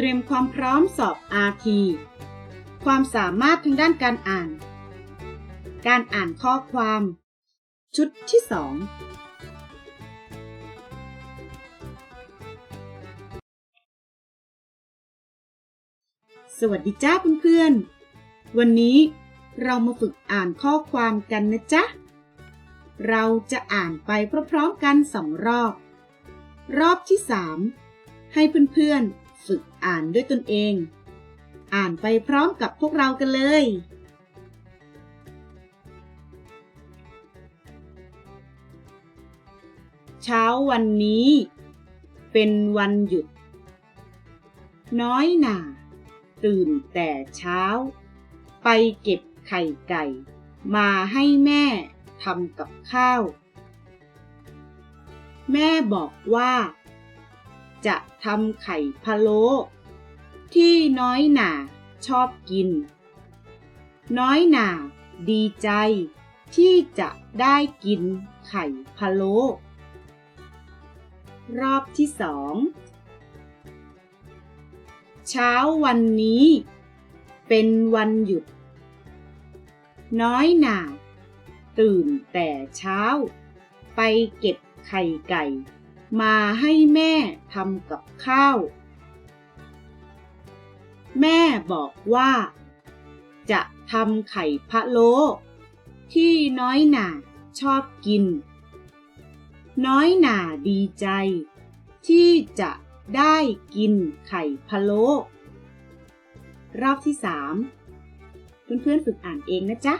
เตรียมความพร้อมสอบ RT ความสามารถทางด้านการอ่าน การอ่านข้อความ ชุดที่สองสวัสดีจ้าเพื่อนๆ วันนี้เรามาฝึกอ่านข้อความกันนะจ๊ะ เราจะอ่านไปพร้อมๆกันสองรอบ รอบที่สามให้เพื่อนๆ ฝึกอ่านด้วยตนเอง อ่านไปพร้อมกับพวกเรากันเลย เช้าวันนี้ เป็นวันหยุด น้อยหน่าตื่นแต่เช้า ไปเก็บไข่ไก่ มาให้แม่ทำกับข้าว แม่บอกว่า จะทำไข่พะโล้ที่น้อยหน่าชอบกิน น้อยหน่าดีใจที่จะได้กินไข่พะโล้รอบที่สองเช้าวันนี้ เป็นวันหยุด น้อยหน่าตื่นแต่เช้า ไปเก็บไข่ไก่ มาให้แม่ทำกับข้าว แม่บอกว่า จะทำไข่พะโล้ที่น้อยหน่าชอบกิน น้อยหน่าดีใจ ที่จะได้กินไข่พะโล้รอบที่สามเพื่อนๆฝึกอ่านเองนะจ๊ะ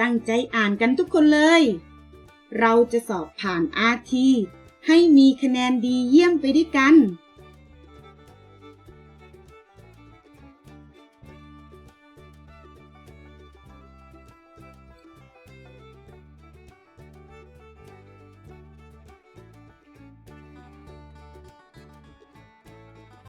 ตั้งใจอ่านกันทุกคนเลย เราจะสอบผ่านอาทีให้มีคะแนนดีเยี่ยมไปด้วยกัน